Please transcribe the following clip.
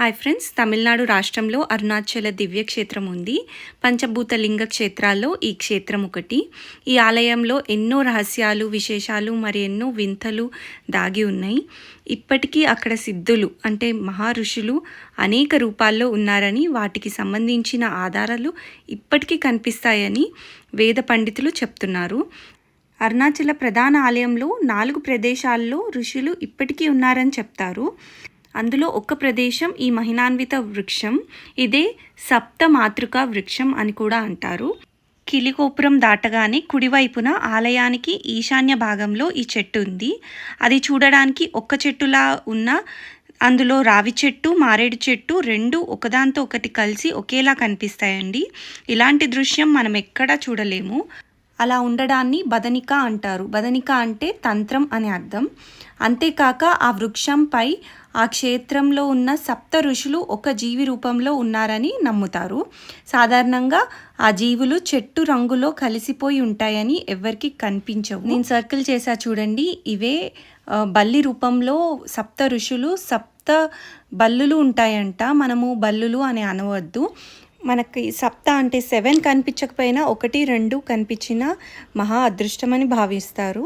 Hi friends Tamil Nadu రాష్ట్రంలో అరుణాచల దివ్యక్షేత్రం ఉంది పంచభూత లింగ క్షేత్రాల్లో ఈ క్షేత్రం ఒకటి. ఈ ఆలయంలో ఎన్నో రహస్యాలు విశేషాలు మరి ఎన్నో వింతలు దాగి ఉన్నాయి. ఇప్పటికీ అక్కడ సిద్ధులు అంటే మహా ఋషులు అనేక రూపాల్లో ఉన్నారని వాటికి సంబంధించిన ఆధారాలు ఇప్పటికీ కనిపిస్తాయని వేద పండితులు చెప్తున్నారు. అరుణాచల ప్రధాన ఆలయంలో నాలుగు ప్రదేశాల్లో ఋషులు ఇప్పటికీ ఉన్నారని చెప్తారు. అందులో ఒక ప్రదేశం ఈ మహినాన్విత వృక్షం. ఇదే సప్త మాతృకా వృక్షం అని కూడా అంటారు. కిలిగోపురం దాటగానే కుడివైపున ఆలయానికి ఈశాన్య భాగంలో ఈ చెట్టు ఉంది. అది చూడడానికి ఒక్క చెట్టులా ఉన్న అందులో రావి చెట్టు మారేడు చెట్టు రెండు ఒకదాంతో ఒకటి కలిసి ఒకేలా కనిపిస్తాయండి. ఇలాంటి దృశ్యం మనం ఎక్కడా చూడలేము. అలా ఉండడాన్ని బదనిక అంటారు. బదనిక అంటే తంత్రం అని అర్థం. అంతేకాక ఆ వృక్షంపై ఆ క్షేత్రంలో ఉన్న సప్త ఋషులు ఒక జీవి రూపంలో ఉన్నారని నమ్ముతారు. సాధారణంగా ఆ జీవులు చెట్టు రంగులో కలిసిపోయి ఉంటాయని ఎవరికి కనిపించవు. నేను సర్కిల్ చేసా చూడండి. ఇవే బల్లి రూపంలో సప్త ఋషులు సప్త బల్లులు ఉంటాయంట. మనము బల్లులు అని అనవద్దు. మనకి సప్త అంటే సెవెన్ కనిపించకపోయినా ఒకటి రెండు కనిపించిన మహా అదృష్టమని భావిస్తారు.